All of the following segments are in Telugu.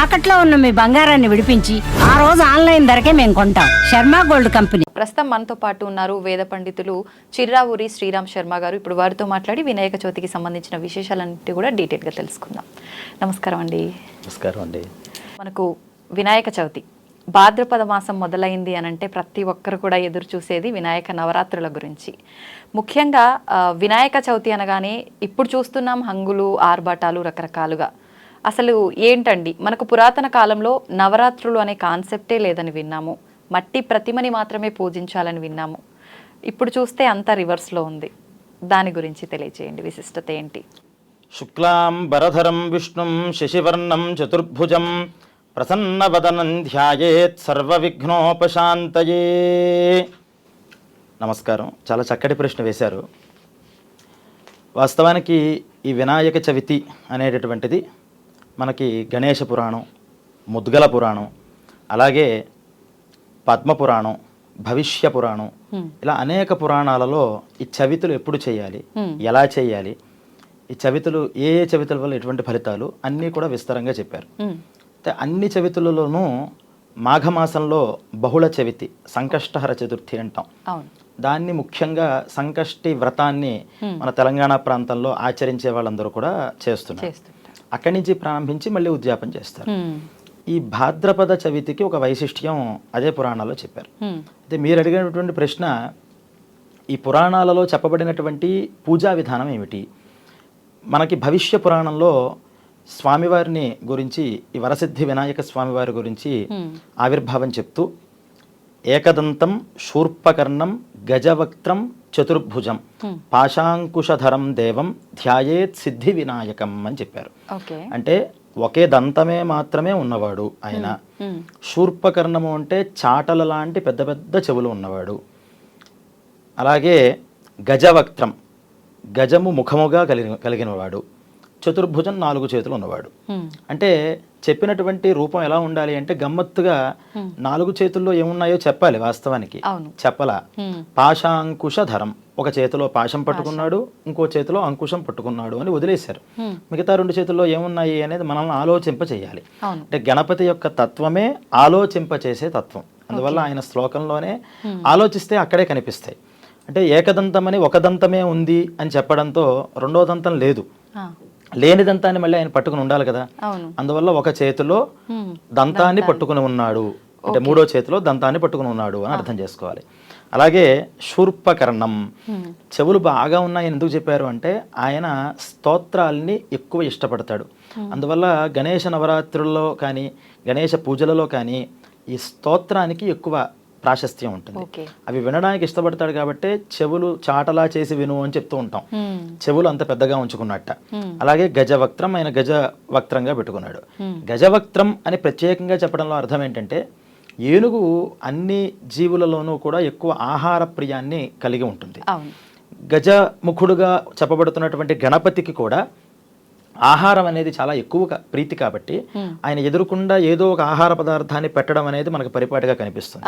తాకట్లో ఉన్న మీ బంగారాన్ని విడిపించి ఆ రోజు ఆన్లైన్ ధరకే మేము కొంటాం. Sharma gold company. ప్రస్తుతం మనతో పాటు ఉన్నారు వేద పండితులు చిర్రావూరి శ్రీరామ్ శర్మ గారు. ఇప్పుడు వారితో మాట్లాడి వినాయక చవితికి సంబంధించిన విశేషాలన్నిటి కూడా డీటెయిల్గా తెలుసుకుందాం. నమస్కారం అండి. నమస్కారం అండి. మనకు వినాయక చవితి భాద్రపద మాసం మొదలైంది అని అంటే ప్రతి ఒక్కరు కూడా ఎదురు చూసేది వినాయక నవరాత్రుల గురించి. ముఖ్యంగా వినాయక చవితి అనగానే ఇప్పుడు చూస్తున్నాం హంగులు ఆర్భాటాలు రకరకాలుగా. అసలు ఏంటండి? మనకు పురాతన కాలంలో నవరాత్రులు అనే కాన్సెప్టే లేదని విన్నాము. మట్టి ప్రతిమని మాత్రమే పూజించాలని విన్నాము. ఇప్పుడు చూస్తే అంతా రివర్స్లో ఉంది. దాని గురించి తెలియజేయండి విశిష్టత ఏంటి? శుక్లాం భరధరం విష్ణుం శశివర్ణం చతుర్భుజం ప్రసన్నవదనం ధ్యాయేత్ సర్వవిఘ్నోపశాంతయే. నమస్కారం. చాలా చక్కటి ప్రశ్న వేశారు. వాస్తవానికి ఈ వినాయక చవితి అనేటటువంటిది మనకి గణేష పురాణం ముద్గల పురాణం అలాగే పద్మ పురాణం భవిష్య పురాణం ఇలా అనేక పురాణాలలో ఈ చవితులు ఎప్పుడు చేయాలి? ఎలా చేయాలి? ఈ చవితులు ఏ ఏ చవితుల వల్ల ఎటువంటి ఫలితాలు? అన్నీ కూడా విస్తారంగా చెప్పారు. అయితే అన్ని చవితులలోనూ మాఘమాసంలో బహుళ చవితి సంకష్టహర చతుర్థి అంటాం. దాన్ని ముఖ్యంగా సంకష్టి వ్రతాన్ని మన తెలంగాణ ప్రాంతంలో ఆచరించే వాళ్ళందరూ కూడా చేస్తున్నారు. అక్కడి నుంచి ప్రారంభించి మళ్ళీ ఉద్యాపన చేస్తారు. ఈ భాద్రపద చవితికి ఒక వైశిష్ట్యం అదే పురాణాల్లో చెప్పారు. అయితే మీరు అడిగినటువంటి ప్రశ్న ఈ పురాణాలలో చెప్పబడినటువంటి పూజా విధానం ఏమిటి మనకి భవిష్య పురాణంలో స్వామివారిని గురించి ఈ వరసిద్ధి వినాయక స్వామివారి గురించి ఆవిర్భావం చెప్తూ ఏకదంతం శూర్పకర్ణం గజవక్త్రం చతుర్భుజం. పాశాంకుశధరం దేవం ధ్యాయేత్ సిద్ధి వినాయకం అని చెప్పారు. అంటే ఒకే దంతమే మాత్రమే ఉన్నవాడు ఆయన. శూర్పకర్ణము అంటే చాటల లాంటి పెద్ద పెద్ద చెవులు ఉన్నవాడు. అలాగే గజవక్త్రం గజము ముఖముగా కలిగిన కలిగినవాడు. చతుర్భుజం నాలుగు చేతులు ఉన్నవాడు. అంటే చెప్పినటువంటి రూపం ఎలా ఉండాలి అంటే గమ్మత్తుగా నాలుగు చేతుల్లో ఏమున్నాయో చెప్పాలి వాస్తవానికి. చెప్పలా? మ్మ్. పాశాంకుశ ధరం. ఒక చేతిలో పాశం పట్టుకున్నాడు ఇంకో చేతిలో అంకుశం పట్టుకున్నాడు అని వదిలేశారు. మిగతా రెండు చేతుల్లో ఏమున్నాయి అనేది మనల్ని ఆలోచింప చేయాలి. అంటే గణపతి యొక్క తత్వమే ఆలోచింప చేసే తత్వం. అందువల్ల ఆయన శ్లోకంలోనే ఆలోచిస్తే అక్కడే కనిపిస్తాయి. అంటే ఏకదంతమని ఒక దంతమే ఉంది అని చెప్పడంతో రెండో దంతం లేదు. ఆ, లేని దంతాన్ని మళ్ళీ ఆయన పట్టుకుని ఉండాలి కదా. అందువల్ల ఒక చేతిలో. దంతాన్ని పట్టుకుని ఉన్నాడు. అంటే మూడో చేతిలో దంతాన్ని పట్టుకుని ఉన్నాడు అని అర్థం చేసుకోవాలి. అలాగే శూర్పకర్ణం. చెవులు బాగా ఉన్నాయని ఎందుకు చెప్పారు అంటే ఆయన స్తోత్రాల్ని ఎక్కువ ఇష్టపడతాడు. అందువల్ల గణేష నవరాత్రుల్లో కానీ గణేష పూజలలో కానీ ఈ స్తోత్రానికి ఎక్కువ ప్రాశస్త్యం ఉంటుంది. అవి వినడానికి ఇష్టపడతాడు కాబట్టి చెవులు చాటలా చేసి విను అని చెప్తూ ఉంటాం. చెవులు అంత పెద్దగా ఉంచుకున్నట్ట. అలాగే గజవక్త్రం ఆయన గజ వక్త్రంగా పెట్టుకున్నాడు గజవక్త్రం అని ప్రత్యేకంగా చెప్పడంలో అర్థం ఏంటంటే ఏనుగు అన్ని జీవులలోనూ కూడా ఎక్కువ ఆహార ప్రియాన్ని కలిగి ఉంటుంది. గజముఖుడుగా చెప్పబడుతున్నటువంటి గణపతికి కూడా ఆహారం అనేది చాలా ఎక్కువ ప్రీతి కాబట్టి ఆయన ఎదురుకుండా ఏదో ఒక ఆహార పదార్థాన్ని పెట్టడం అనేది మనకు పరిపాటిగా కనిపిస్తుంది.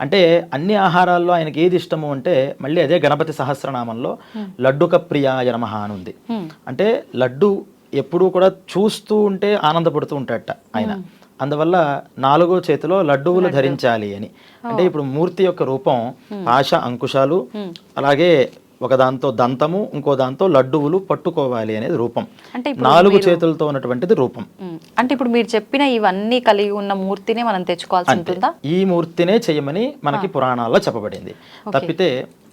అంటే అన్ని ఆహారాల్లో ఆయనకి ఏది ఇష్టము అంటే మళ్ళీ అదే గణపతి సహస్రనామంలో లడ్డుక ప్రియాయ నమః అని ఉంది. అంటే లడ్డు ఎప్పుడూ కూడా చూస్తూ ఉంటే ఆనందపడుతూ ఉంటాడట ఆయన. అందువల్ల నాలుగో చేతిలో లడ్డువులు ధరించాలి అని. అంటే ఇప్పుడు మూర్తి యొక్క రూపం పాశ అంకుశాలు అలాగే ఒక దాంతో దంతము ఇంకో దాంతో లడ్డువులు పట్టుకోవాలి అనేది రూపం. అంటే నాలుగు చేతులతో ఉన్నటువంటిది రూపం. అంటే ఇప్పుడు మీరు చెప్పిన ఇవన్నీ కలిగి ఉన్న మూర్తిని మనం తెచ్చుకోవాల్సి ఉంటుందా? ఈ మూర్తినే చేయమని మనకి పురాణాల్లో చెప్పబడింది. తప్పితే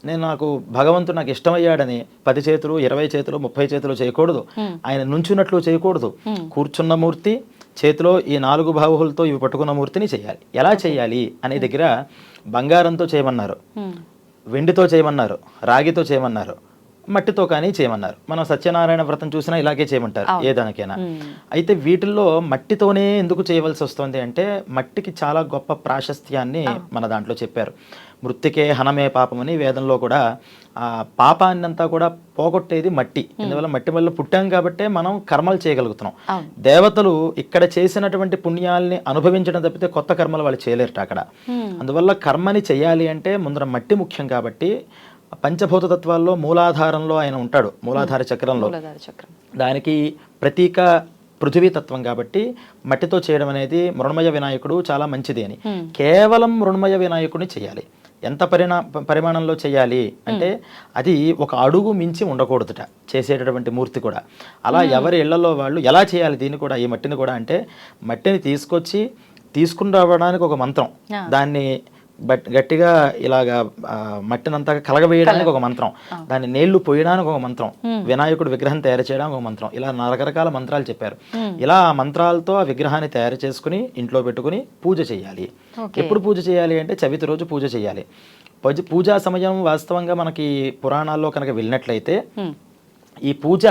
నేను నాకు భగవంతుడు నాకు ఇష్టమయ్యాడని పది చేతులు ఇరవై చేతులు ముప్పై చేతులు చేయకూడదు. ఆయన నుంచున్నట్లు చేయకూడదు. కూర్చున్న మూర్తి చేతిలో ఈ నాలుగు బాహువులతో ఇవి పట్టుకున్న మూర్తిని చేయాలి. ఎలా చేయాలి అనే దగ్గర బంగారంతో చేయమన్నారు. వెండితో చేయమన్నారు రాగితో చేయమన్నారు మట్టితో కానీ చేయమన్నారు. మనం సత్యనారాయణ వ్రతం చూసినా ఇలాగే చేయమంటారు ఏ దానికైనా. అయితే వీటిల్లో మట్టితోనే ఎందుకు చేయవలసి వస్తుంది అంటే మట్టికి చాలా గొప్ప ప్రాశస్త్యాన్ని మన దాంట్లో చెప్పారు. మృతికే హనమే పాపమని వేదంలో కూడా ఆ పాపాన్నంతా కూడా పోగొట్టేది మట్టి. ఇందువల్ల మట్టి వల్ల పుట్టాం కాబట్టే మనం కర్మలు చేయగలుగుతున్నాం. దేవతలు ఇక్కడ చేసినటువంటి పుణ్యాల్ని అనుభవించడం తప్పితే కొత్త కర్మలు వాళ్ళు చేయలేరట అక్కడ. అందువల్ల కర్మని చేయాలి అంటే ముందర మట్టి ముఖ్యం కాబట్టి పంచభూత తత్వాల్లో మూలాధారంలో ఆయన ఉంటాడు మూలాధార చక్రంలో. దానికి ప్రతీక పృథివీ తత్వం కాబట్టి మట్టితో చేయడం అనేది మృణమయ వినాయకుడు చాలా మంచిది అని. కేవలం మృణమయ వినాయకుడిని చేయాలి. ఎంత పరిణా పరిమాణంలో చేయాలి అంటే అది ఒక అడుగు మించి ఉండకూడదుట చేసేటటువంటి మూర్తి కూడా. అలా ఎవరి ఇళ్ళలో వాళ్ళు ఎలా చేయాలి దీన్ని కూడా ఈ మట్టిని కూడా అంటే మట్టిని తీసుకొచ్చి తీసుకుని రావడానికి ఒక మంత్రం. దాన్ని బట్ గట్టిగా ఇలాగా మట్టినంతా కలగవేయడానికి ఒక మంత్రం. దాన్ని నీళ్ళు పోయడానికి ఒక మంత్రం. వినాయకుడు విగ్రహం తయారు చేయడానికి ఒక మంత్రం. ఇలా రకరకాల మంత్రాలు చెప్పారు. ఇలా ఆ మంత్రాలతో ఆ విగ్రహాన్ని తయారు చేసుకుని ఇంట్లో పెట్టుకుని పూజ చేయాలి. ఎప్పుడు పూజ చేయాలి అంటే చవితి రోజు పూజ చేయాలి. పూజ పూజా సమయం వాస్తవంగా మనకి పురాణాల్లో కనుక వెళ్ళినట్లయితే ఈ పూజ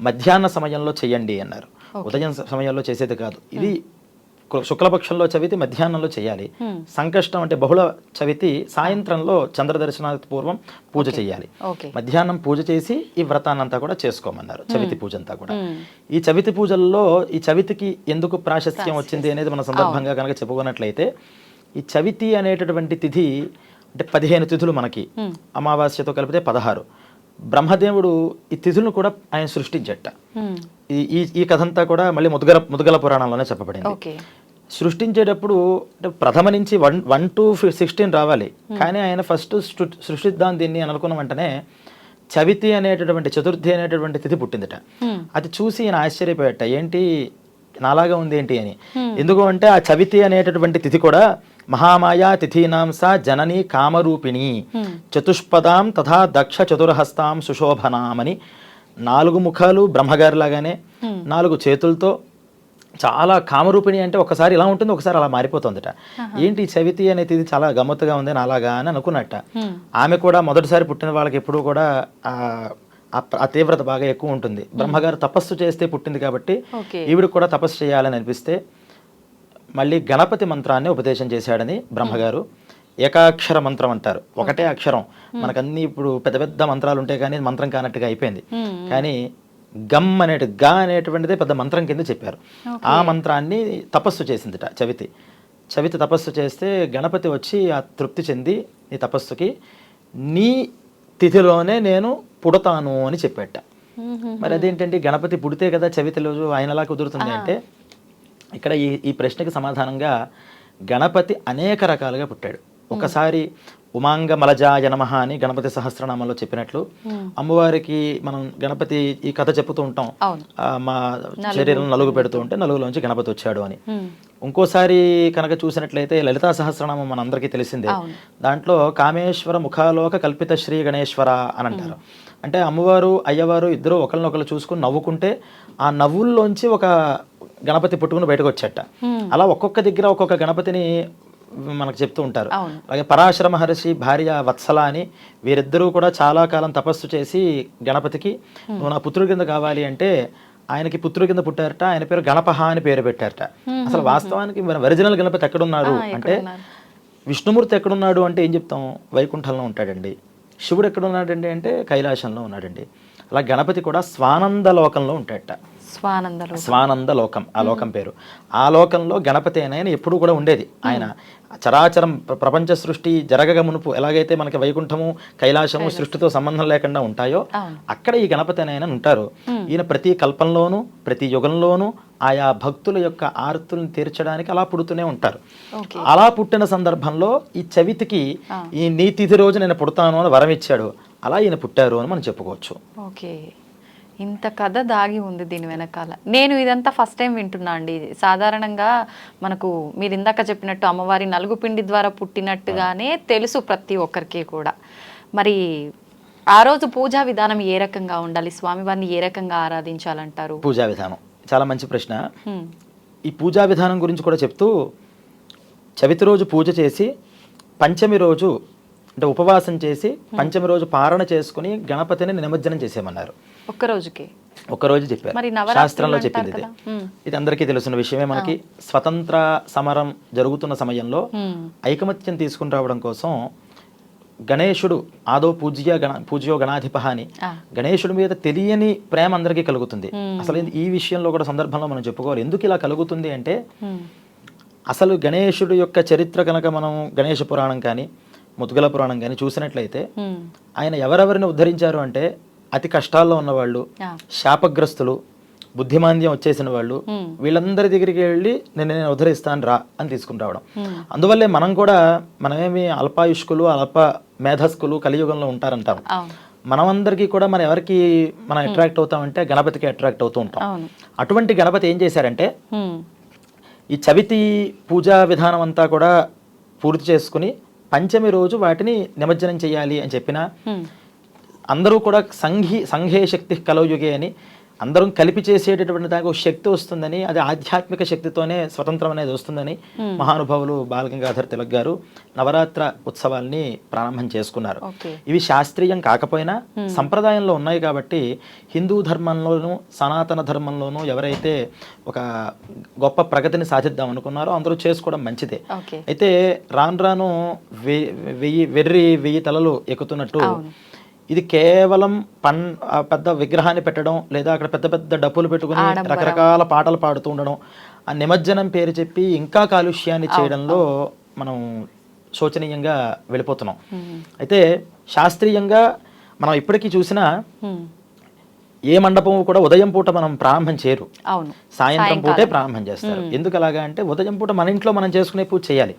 మధ్యాహ్న సమయంలో చేయండి అన్నారు. ఉదయం సమయంలో చేసేది కాదు. ఇది శుక్లపక్షంలో చవితి మధ్యాహ్నంలో చేయాలి. సంకష్టం అంటే బహుళ చవితి సాయంత్రంలో చంద్ర దర్శనానికి పూర్వం పూజ చేయాలి. మధ్యాహ్నం పూజ చేసి ఈ వ్రతాన్నంతా కూడా చేసుకోమన్నారు చవితి పూజ అంతా కూడా ఈ చవితి పూజల్లో ఈ చవితికి ఎందుకు ప్రాశస్త్యం వచ్చింది అనేది మన సందర్భంగా కనుక చెప్పుకున్నట్లయితే ఈ చవితి అనేటటువంటి తిథి అంటే పదిహేను తిథులు మనకి. అమావాస్యతో కలిపితే పదహారు. బ్రహ్మదేవుడు ఈ తిథులను కూడా ఆయన సృష్టించట. ఈ ఈ కథ అంతా కూడా మళ్ళీ ముద్గల ముద్గల పురాణంలోనే చెప్పబడింది. సృష్టించేటప్పుడు అంటే ప్రథమ నుంచి వన్ వన్ టు సిక్స్టీన్ రావాలి. కానీ ఆయన ఫస్ట్ సృష్టిద్దాం దీన్ని అని అనుకున్న వెంటనే చవితి అనేటటువంటి చతుర్థి అనేటటువంటి తిథి పుట్టిందట. అది చూసి ఈయన ఆశ్చర్యపోయట ఏంటి? నాలాగా ఉంది ఏంటి? అని. ఎందుకు అంటే ఆ చవితి అనేటటువంటి తిథి కూడా మహామాయా తిథీనాం సా జనని కామరూపిణి. చతుష్పదాం తథా దక్ష చతుర్హస్తాం సుశోభనామని. నాలుగు ముఖాలు బ్రహ్మగారి లాగానే నాలుగు చేతులతో చాలా కామరూపిణి అంటే ఒకసారి ఇలా ఉంటుంది ఒకసారి అలా మారిపోతుందట. ఏంటి చవితి అనేది ఇది చాలా గమ్మత్తుగా ఉంది అలాగా అని అనుకున్నట్ట. ఆమె కూడా మొదటిసారి పుట్టిన వాళ్ళకి ఎప్పుడూ కూడా ఆ తీవ్రత బాగా ఎక్కువ ఉంటుంది. బ్రహ్మగారు తపస్సు చేస్తే పుట్టింది కాబట్టి ఓకే. ఈవిడికి కూడా తపస్సు చేయాలని అనిపిస్తే మళ్ళీ గణపతి మంత్రాన్ని ఉపదేశం చేశాడని బ్రహ్మగారు. ఏకాక్షర మంత్రం అంటారు. ఒకటే అక్షరం. మనకన్నీ ఇప్పుడు పెద్ద పెద్ద మంత్రాలు ఉంటాయి కానీ మంత్రం కానట్టుగా అయిపోయింది. కానీ గమ్ అనేటి గా అనేటువంటిదే పెద్ద మంత్రం కింద చెప్పారు. ఆ మంత్రాన్ని తపస్సు చేసిందిట చవితి. చవితి తపస్సు చేస్తే గణపతి వచ్చి ఆ తృప్తి చెంది నీ తపస్సుకి నీ తిథిలోనే నేను పుడతాను అని చెప్పేట. మరి అదేంటంటే గణపతి పుడితే కదా చవితి రోజు ఆయన ఎలా కుదురుతుంది అంటే ఇక్కడ ఈ ఈ ప్రశ్నకి సమాధానంగా గణపతి అనేక రకాలుగా పుట్టాడు. ఒకసారి ఉమాంగ మలజాయ నమః అని గణపతి సహస్రనామంలో చెప్పినట్లు అమ్మవారికి మనం గణపతి ఈ కథ చెప్పుతూ ఉంటాం. మా శరీరం నలుగు పెడుతూ ఉంటే నలుగులోంచి గణపతి వచ్చాడు అని. ఇంకోసారి కనుక చూసినట్లయితే లలితా సహస్రనామం మన అందరికీ తెలిసిందే. దాంట్లో కామేశ్వర ముఖాలోక కల్పిత శ్రీ గణేశ్వర అని అంటారు. అంటే అమ్మవారు అయ్యవారు ఇద్దరు ఒకరినొకరు చూసుకుని నవ్వుకుంటే ఆ నవ్వుల్లోంచి ఒక గణపతి పుట్టుకుని బయటకు వచ్చేట. అలా ఒక్కొక్క దగ్గర ఒక్కొక్క గణపతిని మనకు చెప్తూ ఉంటారు. అలాగే పరాశర మహర్షి భార్య వత్సల అని వీరిద్దరూ కూడా చాలా కాలం తపస్సు చేసి గణపతికి నువ్వు నా పుత్రుడి కింద కావాలి అంటే ఆయనకి పుత్రుడి కింద పుట్టారట ఆయన పేరు గణపహ అని పేరు పెట్టారట. అసలు వాస్తవానికి మన ఒరిజినల్ గణపతి ఎక్కడున్నారు అంటే విష్ణుమూర్తి ఎక్కడున్నాడు అంటే ఏం చెప్తాం? వైకుంఠంలో ఉంటాడండి. శివుడు ఎక్కడున్నాడండి అంటే కైలాసంలో ఉన్నాడండి. అలా గణపతి కూడా స్వానంద లోకంలో ఉంటాడట. స్వానందలు స్వానంద లోకం ఆ లోకం పేరు. ఆ లోకంలో గణపతి అనే ఆయన ఎప్పుడూ కూడా ఉండేది. ఆయన చరాచరం ప్ర- ప్రపంచ సృష్టి జరగక మునుపు ఎలాగైతే మనకి వైకుంఠము కైలాసము సృష్టితో సంబంధం లేకుండా ఉంటాయో. అక్కడ ఈ గణపతి అనే ఆయన ఉంటారు. ఈయన ప్రతి కల్పంలోనూ ప్రతి యుగంలోనూ ఆయా భక్తుల యొక్క ఆర్తులను తీర్చడానికి అలా పుడుతూనే ఉంటారు. అలా పుట్టిన సందర్భంలో ఈ చవితికి ఈ నీ తిథి రోజు నేను పుడతాను అని వరం ఇచ్చాడు. అలా ఈయన పుట్టారు అని మనం చెప్పుకోవచ్చు. ఓకే. ఇంత కథ దాగి ఉంది దీని వెనకాల. నేను ఇదంతా ఫస్ట్ టైం వింటున్నా అండి. సాధారణంగా మనకు మీరు ఇందాక చెప్పినట్టు అమ్మవారి నలుగు పిండి ద్వారా పుట్టినట్టుగానే తెలుసు ప్రతి ఒక్కరికి కూడా. మరి ఆ రోజు పూజా విధానం ఏ రకంగా ఉండాలి? స్వామివారిని ఏ రకంగా ఆరాధించాలంటారు? పూజా విధానం. చాలా మంచి ప్రశ్న. ఈ పూజా విధానం గురించి కూడా చెప్తూ చవితి రోజు పూజ చేసి పంచమి రోజు అంటే ఉపవాసం చేసి పంచమి రోజు పారణ చేసుకుని గణపతిని నిమజ్జనం చేసేయమన్నారు. ఒక్క రోజుకి ఒక్కరోజు చెప్పారు శాస్త్రంలో చెప్పింది ఇది. ఇది అందరికీ తెలిసిన విషయమే మనకి స్వతంత్ర సమరం జరుగుతున్న సమయంలో. ఐకమత్యం తీసుకుని రావడం కోసం గణేశుడు ఆదో పూజ్య గణ పూజ్యో గణాధిప అని. గణేశుడి మీద తెలియని ప్రేమ అందరికీ కలుగుతుంది అసలు ఈ విషయంలో కూడా సందర్భంలో మనం చెప్పుకోవాలి ఎందుకు ఇలా కలుగుతుంది అంటే. అసలు గణేశుడు యొక్క చరిత్ర కనుక మనం గణేష పురాణం కానీ ముద్గల పురాణం కానీ చూసినట్లయితే. ఆయన ఎవరెవరిని ఉద్ధరించారు అంటే అతి కష్టాల్లో ఉన్నవాళ్ళు. శాపగ్రస్తులు బుద్ధిమాంద్యం వచ్చేసిన వాళ్ళు వీళ్ళందరి దగ్గరికి వెళ్ళి నేను నేను ఉద్ధరిస్తాను రా అని తీసుకుని రావడం. అందువల్లే మనం కూడా మనమేమి అల్పాయుష్కులు అల్ప మేధస్కులు కలియుగంలో ఉంటారంటాం. మనమందరికీ కూడా మనం ఎవరికి మనం అట్రాక్ట్ అవుతామంటే గణపతికి అట్రాక్ట్ అవుతూ ఉంటాం. అటువంటి గణపతి ఏం చేశారంటే. ఈ చవితి పూజా విధానం అంతా కూడా పూర్తి చేసుకుని పంచమి రోజు వాటిని నిమజ్జనం చేయాలి అని చెప్పిన. అందరూ కూడా సంఘి సంఘే శక్తి కలవుయుగే అని అందరం కలిపి చేసేటటువంటి దానికి ఒక శక్తి వస్తుందని అది ఆధ్యాత్మిక శక్తితోనే స్వతంత్రం అనేది వస్తుందని మహానుభావులు బాలగంగాధర్ తిలక్ గారు నవరాత్ర ఉత్సవాల్ని ప్రారంభం చేసుకున్నారు. ఇవి శాస్త్రీయం కాకపోయినా సంప్రదాయంలో ఉన్నాయి కాబట్టి హిందూ ధర్మంలోనూ సనాతన ధర్మంలోనూ ఎవరైతే ఒక గొప్ప ప్రగతిని సాధిద్దాం అనుకున్నారో అందరూ చేసుకోవడం మంచిదే. అయితే రాను రాను వెయ్యి వెర్రి వెయ్యి తలలు ఎక్కుతున్నట్టు ఇది కేవలం పన్ పెద్ద విగ్రహాన్ని పెట్టడం లేదా అక్కడ పెద్ద పెద్ద డప్పులు పెట్టుకుని రకరకాల పాటలు పాడుతూ ఉండడం ఆ నిమజ్జనం పేరు చెప్పి ఇంకా కాలుష్యాన్ని చేయడంలో మనం శోచనీయంగా వెళ్ళిపోతున్నాం. అయితే శాస్త్రీయంగా మనం ఇప్పటికీ చూసినా. ఏ మండపం కూడా ఉదయం పూట మనం ప్రారంభం చేయరు. సాయంత్రం పూటే ప్రారంభం చేస్తారు. ఎందుకు అలాగా అంటే ఉదయం పూట మన ఇంట్లో మనం చేసుకునే పూజ చేయాలి.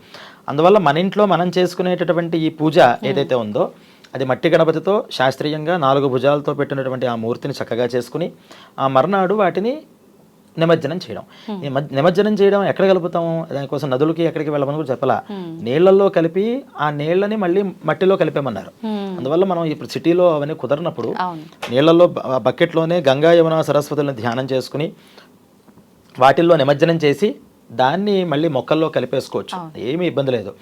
అందువల్ల మన ఇంట్లో మనం చేసుకునేటటువంటి ఈ పూజ ఏదైతే ఉందో అది మట్టి గణపతితో శాస్త్రీయంగా నాలుగు భుజాలతో పెట్టినటువంటి ఆ మూర్తిని చక్కగా చేసుకుని ఆ మర్నాడు వాటిని నిమజ్జనం చేయడం. నిమజ్జనం చేయడం ఎక్కడ కలుపుతాము? దానికోసం నదులకి ఎక్కడికి వెళ్ళమని కూడా చెప్పలా? నీళ్ళలో కలిపి ఆ నీళ్ళని మళ్ళీ మట్టిలో కలిపేమన్నారు అందువల్ల మనం ఇప్పుడు సిటీలో అవన్నీ కుదరనప్పుడు నీళ్ళలో బకెట్లోనే గంగా యమున సరస్వతులను ధ్యానం చేసుకుని వాటిల్లో నిమజ్జనం చేసి దాన్ని మళ్ళీ మొక్కల్లో కలిపేసుకోవచ్చు. ఏమీ ఇబ్బంది లేదు.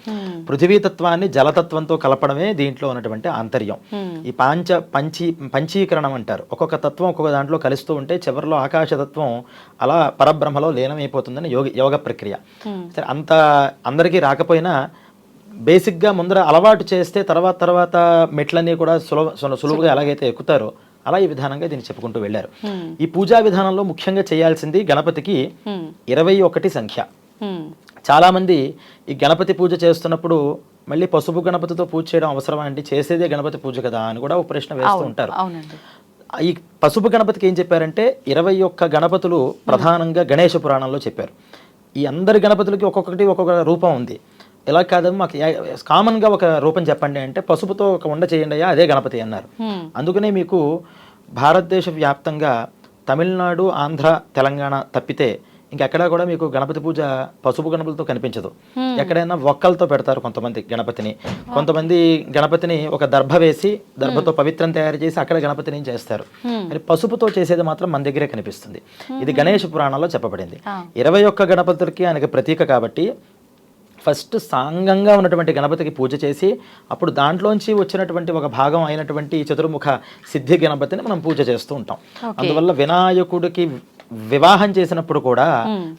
పృథివీ తత్వాన్ని జలతత్వంతో కలపడమే దీంట్లో ఉన్నటువంటి ఆంతర్యం. ఈ పాంచ పంచీ పంచీకరణం అంటారు. ఒక్కొక్క తత్వం ఒక్కొక్క దాంట్లో కలుస్తూ ఉంటే చివరిలో ఆకాశతత్వం అలా పరబ్రహ్మలో లీనమైపోతుందని యోగ యోగ ప్రక్రియ. సరే అంత అందరికీ రాకపోయినా బేసిక్గా ముందర అలవాటు చేస్తే తర్వాత తర్వాత మెట్లన్నీ కూడా సులభ సుల- సులువుగా ఎలాగైతే ఎక్కుతారో అలా ఈ విధానంగా దీన్ని చెప్పుకుంటూ వెళ్ళారు. ఈ పూజా విధానంలో ముఖ్యంగా చేయాల్సింది గణపతికి ఇరవై ఒకటి సంఖ్య. చాలామంది ఈ గణపతి పూజ చేస్తున్నప్పుడు మళ్ళీ పసుపు గణపతితో పూజ చేయడం అవసరమా అండి? చేసేదే గణపతి పూజ కదా అని కూడా ఒక ప్రశ్న వేస్తూ ఉంటారు. ఈ పసుపు గణపతికి ఏం చెప్పారంటే ఇరవై ఒక్క గణపతులు ప్రధానంగా గణేష పురాణంలో చెప్పారు. ఈ అందరి గణపతులకి ఒక్కొక్కటి ఒక్కొక్క రూపం ఉంది. ఇలా కాదు మాకు కామన్గా ఒక రూపం చెప్పండి అంటే పసుపుతో ఒక ఉండ చేయండి అయ్యా అదే గణపతి అన్నారు. అందుకనే మీకు భారతదేశ వ్యాప్తంగా తమిళనాడు ఆంధ్ర తెలంగాణ తప్పితే ఇంకెక్కడా కూడా మీకు గణపతి పూజ పసుపు గణపతితో కనిపించదు. ఎక్కడైనా ఒక్కలతో పెడతారు కొంతమంది గణపతిని. కొంతమంది గణపతిని ఒక దర్భ వేసి దర్భతో పవిత్రం తయారు చేసి అక్కడ గణపతిని చేస్తారు? మరి పసుపుతో చేసేది మాత్రం మన దగ్గరే కనిపిస్తుంది. ఇది గణేష పురాణంలో చెప్పబడింది. ఇరవై ఒక్క గణపతులకి ఆయనకి ప్రతీక కాబట్టి ఫస్ట్ సాంగంగా ఉన్నటువంటి గణపతికి పూజ చేసి అప్పుడు దాంట్లోంచి వచ్చినటువంటి ఒక భాగం అయినటువంటి చతుర్ముఖ సిద్ధి గణపతిని మనం పూజ చేస్తూ ఉంటాం. అందువల్ల వినాయకుడికి వివాహం చేసినప్పుడు కూడా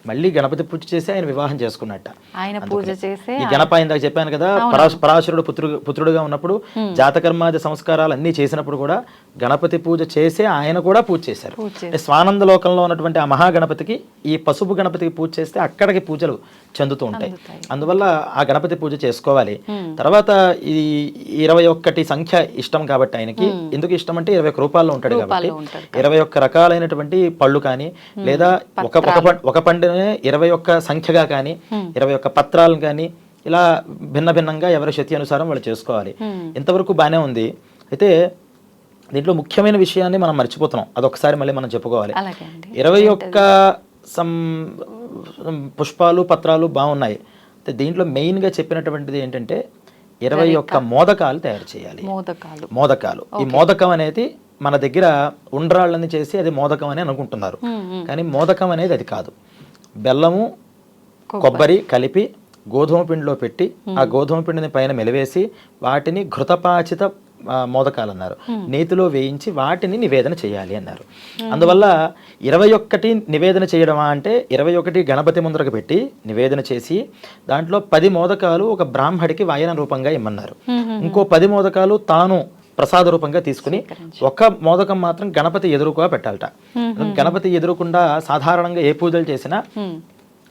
మళ్ళీ గణపతి పూజ చేసి ఆయన వివాహం చేసుకున్నట్ట. ఆయన పూజ చేసే ఈ గణప ఇందాక చెప్పాను కదా పరాశ పరాశరుడు పుత్రుడు పుత్రుడుగా ఉన్నప్పుడు జాతకర్మాది సంస్కారాలు అన్నీ చేసినప్పుడు కూడా గణపతి పూజ చేసే ఆయన కూడా పూజ చేశారు. స్వానంద లోకంలో ఉన్నటువంటి ఆ మహాగణపతికి ఈ పసుపు గణపతికి పూజ చేస్తే అక్కడికి పూజలు చెందుతూ ఉంటాయి. అందువల్ల ఆ గణపతి పూజ చేసుకోవాలి. తర్వాత ఈ ఇరవై ఒక్కటి సంఖ్య ఇష్టం కాబట్టి ఆయనకి. ఎందుకు ఇష్టం అంటే ఇరవై ఒక్క రూపాల్లో ఉంటాడు కాబట్టి ఇరవై ఒక్క రకాలైనటువంటి పళ్ళు కానీ లేదా ఒక ఒక పండునే ఇరవై ఒక్క సంఖ్యగా కానీ ఇరవై ఒక్క పత్రాలు కానీ ఇలా భిన్న భిన్నంగా ఎవరి శక్తి అనుసారం వాళ్ళు చేసుకోవాలి. ఇంతవరకు బాగానే ఉంది. అయితే దీంట్లో ముఖ్యమైన విషయాన్ని మనం మర్చిపోతున్నాం. అదొకసారి మళ్ళీ మనం చెప్పుకోవాలి. ఇరవై ఒక్క సం పుష్పాలు పత్రాలు బాగున్నాయి. అయితే దీంట్లో మెయిన్గా చెప్పినటువంటిది ఏంటంటే ఇరవై ఒక్క మోదకాలు తయారు చేయాలి. మోదకాలు. మోదకాలు. ఈ మోదకం అనేది మన దగ్గర ఉండ్రాళ్ళని చేసి అది మోదకం అని అనుకుంటున్నారు. కానీ మోదకం అనేది అది కాదు. బెల్లము కొబ్బరి. కలిపి గోధుమ పిండిలో పెట్టి ఆ గోధుమ పిండిని పైన మెలివేసి వాటిని ఘృతపాచిత మోదకాలు అన్నారు నేతిలో వేయించి వాటిని నివేదన చేయాలి అన్నారు. అందువల్ల ఇరవై ఒక్కటి నివేదన చేయడమా అంటే ఇరవై ఒకటి గణపతి ముందరకు పెట్టి నివేదన చేసి దాంట్లో పది మోదకాలు ఒక బ్రాహ్మడికి వాయన రూపంగా ఇమ్మన్నారు. ఇంకో పది మోదకాలు తాను ప్రసాద రూపంగా తీసుకుని ఒక మోదకం మాత్రం గణపతి ఎదురుగా పెట్టాలట. గణపతి ఎదురుకుండా సాధారణంగా ఏ పూజలు చేసినా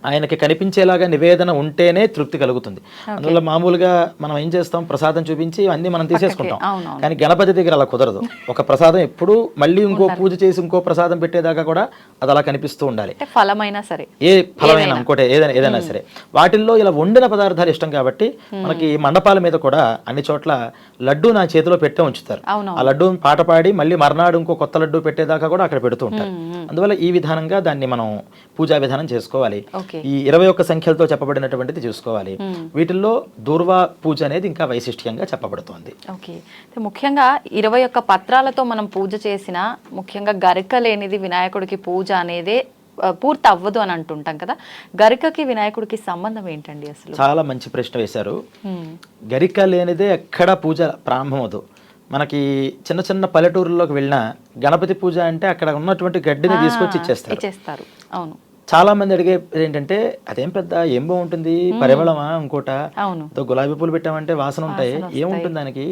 ఆయనకి కనిపించేలాగా నివేదన ఉంటేనే తృప్తి కలుగుతుంది. అందువల్ల మామూలుగా మనం ఏం చేస్తాం? ప్రసాదం చూపించి అన్ని మనం తీసేసుకుంటాం. కానీ గణపతి దగ్గర అలా కుదరదు. ఒక ప్రసాదం ఎప్పుడు మళ్ళీ ఇంకో పూజ చేసి ఇంకో ప్రసాదం పెట్టేదాకా కూడా అది అలా కనిపిస్తూ ఉండాలి. ఫలమైనా సరే. ఏ ఫలమైనా ఇంకోటి ఏదైనా ఏదైనా సరే. వాటిల్లో ఇలా వండిన పదార్థాలు ఇష్టం కాబట్టి మనకి మండపాల మీద కూడా అన్ని చోట్ల లడ్డు నా చేతిలో పెట్టే ఉంచుతారు. ఆ లడ్డు పాట పాడి మళ్ళీ మర్నాడు ఇంకో కొత్త లడ్డు పెట్టేదాకా కూడా అక్కడ పెడుతూ ఉంటారు. అందువల్ల ఈ విధానంగా దాన్ని మనం పూజా విధానం చేసుకోవాలి. ఈ ఇరవై ఒక్క సంఖ్యలతో చెప్పబడినటువంటిది చూసుకోవాలి. వీటిల్లో దూర్వా పూజ అనేది ఇంకా వైశిష్ట్యంగా చెప్పబడుతోంది. ఓకే. ముఖ్యంగా ఇరవై ఒక్క పత్రాలతో మనం పూజ చేసిన ముఖ్యంగా గరిక లేనిది వినాయకుడికి పూజ అనేదే పూర్తి అవ్వదు అని అంటుంటాం కదా. గరికకి వినాయకుడికి సంబంధం ఏంటండి అసలు? చాలా మంచి ప్రశ్న వేశారు. ఉమ్, గరిక లేనిదే ఎక్కడా పూజ ప్రారంభమవుదు మనకి చిన్న చిన్న పల్లెటూరుల్లోకి వెళ్ళినా గణపతి పూజ అంటే అక్కడ ఉన్నటువంటి గడ్డిని తీసుకొచ్చి ఇచ్చేస్తారు. అవును. చాలా మంది అడిగే ఏంటంటే అదేం పెద్ద ఏం బాగుంటుంది? పరిమళమా ఇంకోట? గులాబీ పూలు పెట్టామంటే వాసన ఉంటాయి. ఏముంటుంది దానికి?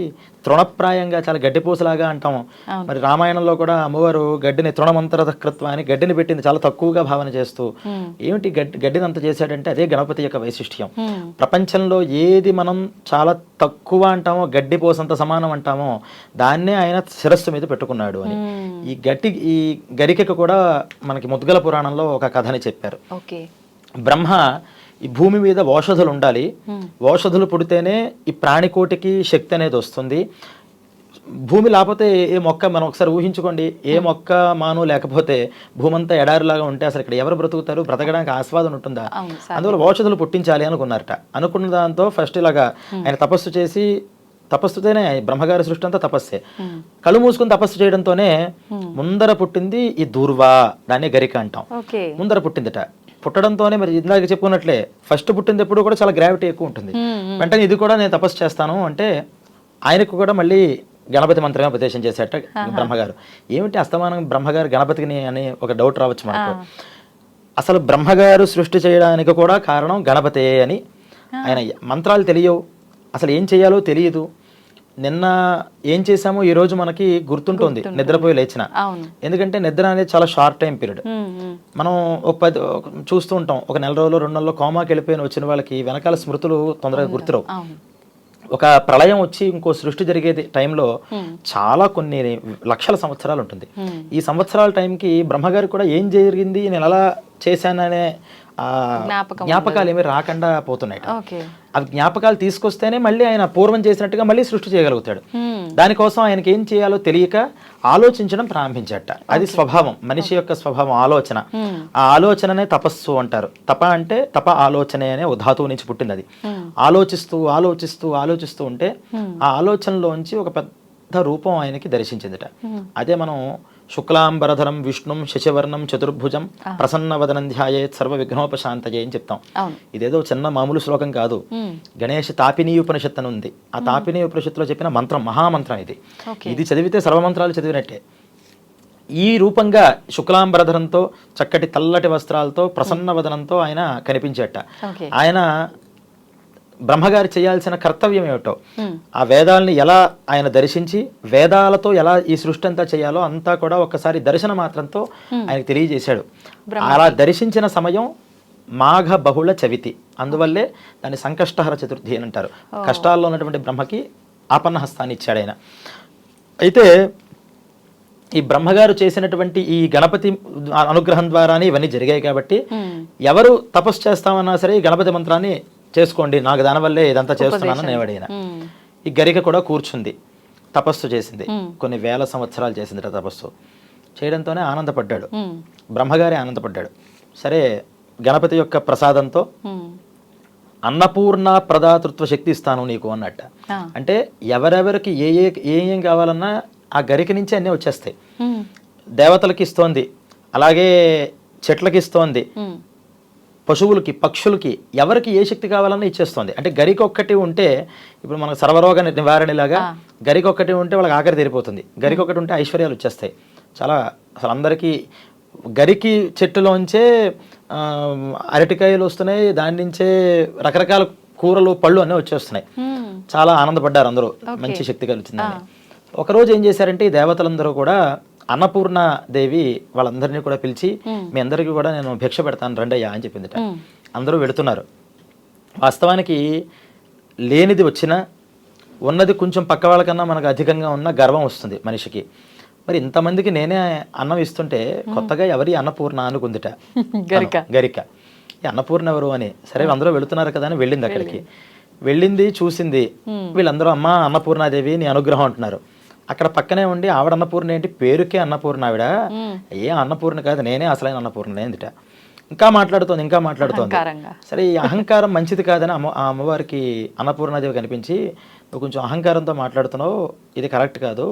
తృణప్రాయంగా చాలా గడ్డి పూసలాగా అంటాం. మరి రామాయణంలో కూడా అమ్మవారు గడ్డిని తృణమంతరకృత్వ అని గడ్డిని పెట్టింది చాలా తక్కువగా భావన చేస్తూ ఏమిటి గడ్డి గడ్డిని అంత చేశాడంటే అదే గణపతి యొక్క వైశిష్ట్యం. ప్రపంచంలో ఏది మనం చాలా తక్కువ అంటామో గడ్డి పోసంత సమానం అంటామో దాన్నే ఆయన శిరస్సు మీద పెట్టుకున్నాడు అని. ఈ గట్టి ఈ గరికకు కూడా మనకి ముద్గల పురాణంలో ఒక కథని చెప్పారు. ఓకే. బ్రహ్మ ఈ భూమి మీద ఓషధులు ఉండాలి. ఓషధులు పుడితేనే ఈ ప్రాణికోటికి శక్తి అనేది వస్తుంది. భూమి లేకపోతే ఏ మొక్క మనం ఒకసారి ఊహించుకోండి. ఏ మొక్క మాను లేకపోతే భూమి అంతా ఎడారిలాగా ఉంటే అసలు ఇక్కడ ఎవరు బ్రతుకుతారు? బ్రతకడానికి ఆస్వాదన ఉంటుందా? అందువల్ల ఓషధులు పుట్టించాలి అనుకున్నారట. అనుకున్న దాంతో ఫస్ట్ ఇలాగా ఆయన తపస్సు చేసి తపస్సుతోనే బ్రహ్మగారి సృష్టి అంతా తపస్సే. కళ్ళు మూసుకుని తపస్సు చేయడంతోనే ముందర పుట్టింది ఈ దూర్వా దాన్ని గరిక అంటాం. ముందర పుట్టిందట. పుట్టడంతోనే మరి ఇందాక చెప్పుకున్నట్లే ఫస్ట్ పుట్టింది ఎప్పుడు కూడా చాలా గ్రావిటీ ఎక్కువ ఉంటుంది. వెంటనే ఇది కూడా నేను తపస్సు చేస్తాను అంటే ఆయనకు కూడా మళ్ళీ గణపతి మంత్రమే ఉపదేశం చేసేట బ్రహ్మగారు. ఏమిటి అస్తమానం బ్రహ్మగారు గణపతిని అని ఒక డౌట్ రావచ్చు మనకు? అసలు బ్రహ్మగారు సృష్టి చేయడానికి కూడా కారణం గణపతే అని ఆయన మంత్రాలు తెలియవు. అసలు ఏం చేయాలో తెలియదు. నిన్న ఏం చేశామో ఈ రోజు మనకి గుర్తుంటుంది నిద్రపోయి లేచిన. ఎందుకంటే నిద్ర అనేది చాలా షార్ట్ టైం పీరియడ్. మనం ఒక పది చూస్తూ ఉంటాం ఒక నెల రోజులు రెండు నెలలు కోమాకి వెళ్ళిపోయిన వచ్చిన వాళ్ళకి వెనకాల స్మృతులు తొందరగా గుర్తురావు. ఒక ప్రళయం వచ్చి ఇంకో సృష్టి జరిగే టైంలో చాలా కొన్ని లక్షల సంవత్సరాలు ఉంటుంది. ఈ సంవత్సరాల టైంకి బ్రహ్మగారికి కూడా ఏం జరిగింది నేను ఎలా చేశాననే జ్ఞాపకాలు ఏమి రాకుండా పోతున్నాయి అవి జ్ఞాపకాలు తీసుకొస్తేనే మళ్ళీ ఆయన పూర్వం చేసినట్టుగా మళ్ళీ సృష్టి చేయగలుగుతాడు. దానికోసం ఆయనకి ఏం చేయాలో తెలియక ఆలోచించడం ప్రారంభించట అది స్వభావం మనిషి యొక్క స్వభావం ఆలోచన. ఆ ఆలోచననే తపస్సు అంటారు. తప అంటే తప ఆలోచనే అనే ధాతువు నుంచి పుట్టింది అది ఆలోచిస్తూ ఆలోచిస్తూ ఆలోచిస్తూ ఉంటే ఆ ఆలోచనలోంచి ఒక పెద్ద రూపం ఆయనకి దర్శించిందిట. అదే మనం శుక్లాంబరధరం విష్ణుం శశివర్ణం చతుర్భుజం ప్రసన్నవదనం ధ్యాయేత్ సర్వ విఘ్నోపశాంతయే అని చెప్తాం. ఇదేదో చిన్న మామూలు శ్లోకం కాదు. గణేష్ తాపినీ ఉపనిషత్తు అని ఉంది. ఆ తాపినీ ఉపనిషత్తులో చెప్పిన మంత్రం మహామంత్రం ఇది. ఇది చదివితే సర్వమంత్రాలు చదివినట్టే. ఈ రూపంగా శుక్లాంబరధరంతో చక్కటి తెల్లటి వస్త్రాలతో ప్రసన్న వదనంతో ఆయన కనిపించేట. ఆయన బ్రహ్మగారి చేయాల్సిన కర్తవ్యం ఏమిటో? ఆ వేదాలని ఎలా ఆయన దర్శించి వేదాలతో ఎలా ఈ సృష్టి అంతా చేయాలో అంతా కూడా ఒక్కసారి దర్శన మాత్రంతో ఆయనకు తెలియజేశాడు. అలా దర్శించిన సమయం మాఘ బహుళ చవితి. అందువల్లే దాన్ని సంకష్టహర చతుర్థి అని అంటారు. కష్టాల్లో ఉన్నటువంటి బ్రహ్మకి ఆపన్న హస్తాన్ని ఇచ్చాడు ఆయన. అయితే ఈ బ్రహ్మగారు చేసినటువంటి ఈ గణపతి అనుగ్రహం ద్వారానే ఇవన్నీ జరిగాయి కాబట్టి ఎవరు తపస్సు చేస్తామన్నా సరే ఈ గణపతి మంత్రాన్ని చేసుకోండి నాకు దానివల్లే ఇదంతా చేస్తున్నాను నేవాడిన ఉమ్, ఈ గరిక కూడా కూర్చుంది తపస్సు చేసింది. కొన్ని వేల సంవత్సరాలు చేసింది తపస్సు. చేయడంతోనే ఆనందపడ్డాడు. బ్రహ్మగారి ఆనందపడ్డాడు. సరే గణపతి యొక్క ప్రసాదంతో అన్నపూర్ణ ప్రదాతృత్వ శక్తి ఇస్తాను నీకు అన్నట్ట. అంటే ఎవరెవరికి ఏ ఏ ఏ ఏం కావాలన్నా ఆ గరిక నుంచి అన్నీ వచ్చేస్తాయి. దేవతలకి ఇస్తోంది అలాగే చెట్లకి ఇస్తోంది పశువులకి పక్షులకి ఎవరికి ఏ శక్తి కావాలన్నా ఇచ్చేస్తుంది. అంటే గరికి ఒక్కటి ఉంటే ఇప్పుడు మనకు సర్వరోగ నివారణలాగా గరికి ఒక్కటి ఉంటే వాళ్ళకి ఆఖరి తీరిపోతుంది. గరికి ఉంటే ఐశ్వర్యాలు వచ్చేస్తాయి. చాలా అసలు అందరికీ గరికి చెట్టులోంచే అరటికాయలు వస్తున్నాయి దాని నుంచే రకరకాల కూరలు పళ్ళు అన్నీ వచ్చేస్తున్నాయి. చాలా ఆనందపడ్డారు అందరూ. మంచి శక్తి కలిసిందని ఒకరోజు ఏం చేశారంటే ఈ దేవతలందరూ కూడా అన్నపూర్ణ దేవి వాళ్ళందరినీ కూడా పిలిచి మీ అందరికీ కూడా నేను భిక్ష పెడతాను రండయ్యా అని చెప్పిందిట. అందరూ వెళుతున్నారు వాస్తవానికి లేనిది వచ్చినా ఉన్నది కొంచెం పక్క వాళ్ళకన్నా మనకు అధికంగా ఉన్న గర్వం వస్తుంది మనిషికి. మరి ఇంతమందికి నేనే అన్నం ఇస్తుంటే కొత్తగా ఎవరి అన్నపూర్ణ అనుకుందిట? గరిక. గరిక. ఈ అన్నపూర్ణ ఎవరు అని? సరే అందరూ వెళుతున్నారు కదా అని వెళ్ళింది అక్కడికి. వెళ్ళింది. చూసింది. వీళ్ళందరూ అమ్మ అన్నపూర్ణాదేవి నీ అనుగ్రహం అంటున్నారు. అక్కడ పక్కనే ఉండి ఆవిడ అన్నపూర్ణ ఏంటి? పేరుకే అన్నపూర్ణ ఆవిడ. ఏ అన్నపూర్ణ కాదు నేనే అసలైన అన్నపూర్ణ ఏందిట ఇంకా మాట్లాడుతోంది ఇంకా మాట్లాడుతోంది. సరే ఈ అహంకారం మంచిది కాదని అమ్మ ఆ అమ్మవారికి అన్నపూర్ణాదేవి కనిపించి నువ్వు కొంచెం అహంకారంతో మాట్లాడుతున్నావు ఇది కరెక్ట్ కాదు.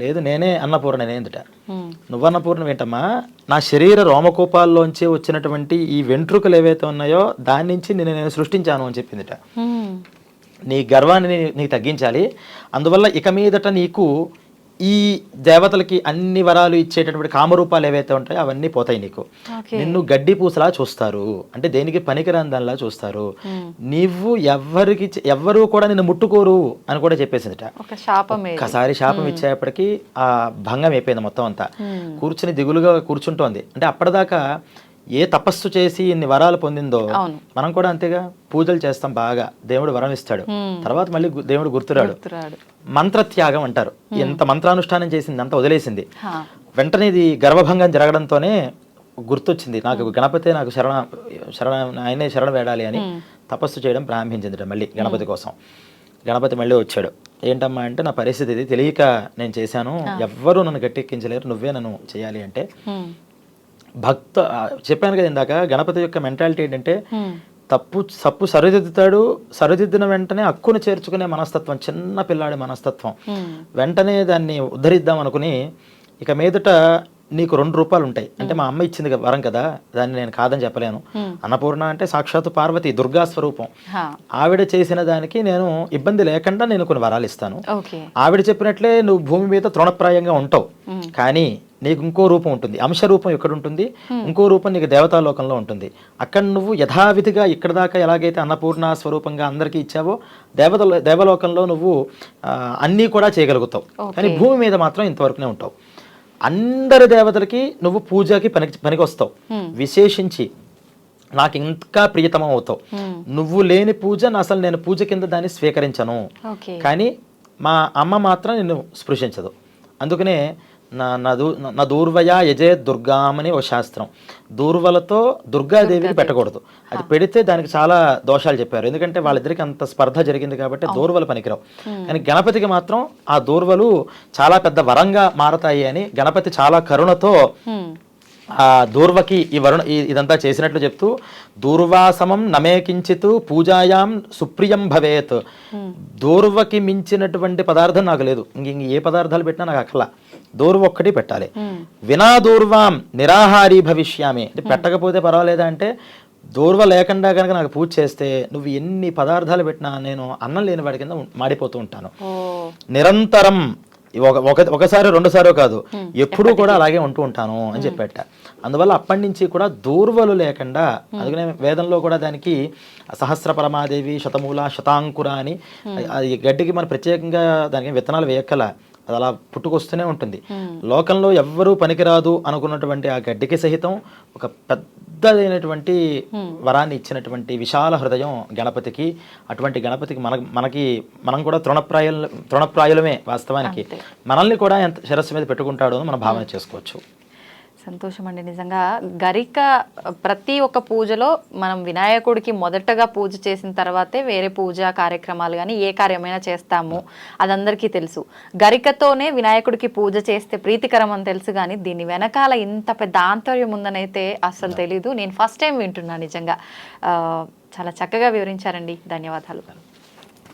లేదు నేనే అన్నపూర్ణ నేందుట నువ్వు అన్నపూర్ణ ఏంటమ్మా? నా శరీర రోమకూపాల్లోంచి వచ్చినటువంటి ఈ వెంట్రుకలు ఏవైతే ఉన్నాయో దాని నుంచి నేను నేను సృష్టించాను అని చెప్పిందిట. నీ గర్వాన్ని నీకు తగ్గించాలి. అందువల్ల ఇక మీదట నీకు ఈ దేవతలకి అన్ని వరాలు ఇచ్చేటటువంటి కామరూపాలు ఏవైతే ఉంటాయో అవన్నీ పోతాయి నీకు. నిన్ను గడ్డి పూసలా చూస్తారు. అంటే దేనికి? పనికిరాని దానిలా చూస్తారు నీవు ఎవ్వరికి చె- ఎవ్వరూ కూడా నిన్ను ముట్టుకోరు అని కూడా చెప్పేసిందిట. ఒక శాపం ఏది? ఒక్కసారి శాపం ఇచ్చేప్పటికి ఆ భంగం అయిపోయింది మొత్తం అంతా. కూర్చుని దిగులుగా కూర్చుంటోంది. అంటే అప్పటిదాకా ఏ తపస్సు చేసి ఇన్ని వరాలు పొందిందో. మనం కూడా అంతేగా పూజలు చేస్తాం బాగా దేవుడు వరం ఇస్తాడు తర్వాత మళ్ళీ దేవుడు గుర్తురాడు. మంత్రత్యాగం అంటారు. ఎంత మంత్రానుష్ఠానం చేసింది అంత వదిలేసింది. వెంటనే ఇది గర్భభంగం జరగడంతోనే గుర్తొచ్చింది. నాకు గణపతే నాకు శరణ శరణ ఆయనే శరణ వేడాలి అని తపస్సు చేయడం ప్రారంభించింది మళ్ళీ గణపతి కోసం. గణపతి మళ్ళీ వచ్చాడు. ఏంటమ్మా అంటే నా పరిస్థితి ఇది తెలియక నేను చేశాను. ఎవ్వరూ నన్ను గట్టెక్కించలేరు. నువ్వే నన్ను చేయాలి అంటే. భక్త చెప్పాను కదా ఇందాక గణపతి యొక్క మెంటాలిటీ ఏంటంటే. తప్పు తప్పు సరిదిద్దుతాడు సరిదిద్దిన వెంటనే హక్కును చేర్చుకునే మనస్తత్వం చిన్న పిల్లాడి మనస్తత్వం. వెంటనే దాన్ని ఉద్ధరిద్దాం అనుకుని ఇక మీదట నీకు రెండు రూపాయలు ఉంటాయి. అంటే మా అమ్మ ఇచ్చింది వరం కదా దాన్ని నేను కాదని చెప్పలేను. అన్నపూర్ణ అంటే సాక్షాత్తు పార్వతి దుర్గా స్వరూపం. ఆవిడ చేసిన దానికి నేను ఇబ్బంది లేకుండా నేను కొన్ని వరాలు ఇస్తాను. ఆవిడ చెప్పినట్లే నువ్వు భూమి మీద తృణప్రాయంగా ఉంటావు. కానీ నీకు ఇంకో రూపం ఉంటుంది. అంశ రూపం ఇక్కడ ఉంటుంది ఇంకో రూపం నీకు దేవతాలోకంలో ఉంటుంది. అక్కడ నువ్వు యథావిధిగా ఇక్కడ దాకా ఎలాగైతే అన్నపూర్ణ స్వరూపంగా అందరికీ ఇచ్చావో దేవత దేవలోకంలో నువ్వు అన్నీ కూడా చేయగలుగుతావు. కానీ భూమి మీద మాత్రం ఇంతవరకునే ఉంటావు. అందరి దేవతలకి నువ్వు పూజకి పనికి పనికి వస్తావు విశేషించి నాకు ఇంకా ప్రియతమం అవుతావు. నువ్వు లేని పూజ అసలు నేను పూజ కింద దాన్ని స్వీకరించను. కానీ మా అమ్మ మాత్రం నిన్ను స్పృశించదు. అందుకనే నా నా దూ నా దూర్వయ యజే దుర్గామని ఓ శాస్త్రం. దూర్వలతో దుర్గాదేవికి పెట్టకూడదు. అది పెడితే దానికి చాలా దోషాలు చెప్పారు. ఎందుకంటే వాళ్ళిద్దరికి అంత స్పర్ధ జరిగింది కాబట్టి దూర్వలు పనికిరావు. కానీ గణపతికి మాత్రం ఆ దూర్వలు చాలా పెద్ద వరంగా మారతాయి అని గణపతి చాలా కరుణతో. ఆ దూర్వకి ఈ వరుణ ఇదంతా చేసినట్లు చెప్తూ దూర్వాసమం నమే కించిత్ పూజాయాం సుప్రియం భవేత్. దూర్వకి మించినటువంటి పదార్థం నాకు లేదు. ఇంక ఇంక ఏ పదార్థాలు పెట్టినా నాకు అక్కల దూర్వ ఒక్కటి పెట్టాలి. వినా దూర్వాం నిరాహారీ భవిష్యామి. అంటే పెట్టకపోతే పర్వాలేదా అంటే దూర్వ లేకుండా కనుక నాకు పూజ చేస్తే నువ్వు ఎన్ని పదార్థాలు పెట్టినా నేను అన్నం లేని వాడి కింద మాడిపోతూ ఉంటాను. నిరంతరం ఒక ఒక- ఒకసారి రెండుసారో కాదు. ఎప్పుడూ కూడా అలాగే ఉంటూ ఉంటాను అని చెప్పేట. అందువల్ల అప్పటి నుంచి కూడా దూర్వలు లేకుండా అందుకనే వేదంలో కూడా దానికి సహస్ర పరమాదేవి శతమూల శతాంకుర అని అది గడ్డికి మన ప్రత్యేకంగా దానికి విత్తనాలు వేయక్కల. అది అలా పుట్టుకొస్తూనే ఉంటుంది. లోకంలో ఎవ్వరూ పనికిరాదు అనుకున్నటువంటి ఆ గడ్డికి సహితం ఒక పెద్దదైనటువంటి వరాన్ని ఇచ్చినటువంటి విశాల హృదయం గణపతికి అటువంటి గణపతికి మన మనకి మనం కూడా తృణప్రాయుల తృణప్రాయులమే వాస్తవానికి. మనల్ని కూడా ఎంత శిరస్సు మీద పెట్టుకుంటాడో అని మనం భావన చేసుకోవచ్చు. సంతోషం అండి నిజంగా గరిక ప్రతి ఒక్క పూజలో మనం వినాయకుడికి మొదటగా పూజ చేసిన తర్వాతే వేరే పూజ కార్యక్రమాలు కానీ ఏ కార్యమైనా చేస్తాము. అది అందరికీ తెలుసు. గరికతోనే వినాయకుడికి పూజ చేస్తే ప్రీతికరం అని తెలుసు కానీ దీని వెనకాల ఇంత పెద్ద ఆంతర్యం ఉందనైతే అస్సలు తెలీదు. నేను ఫస్ట్ టైం వింటున్నాను నిజంగా. చాలా చక్కగా వివరించారండి. ధన్యవాదాలు.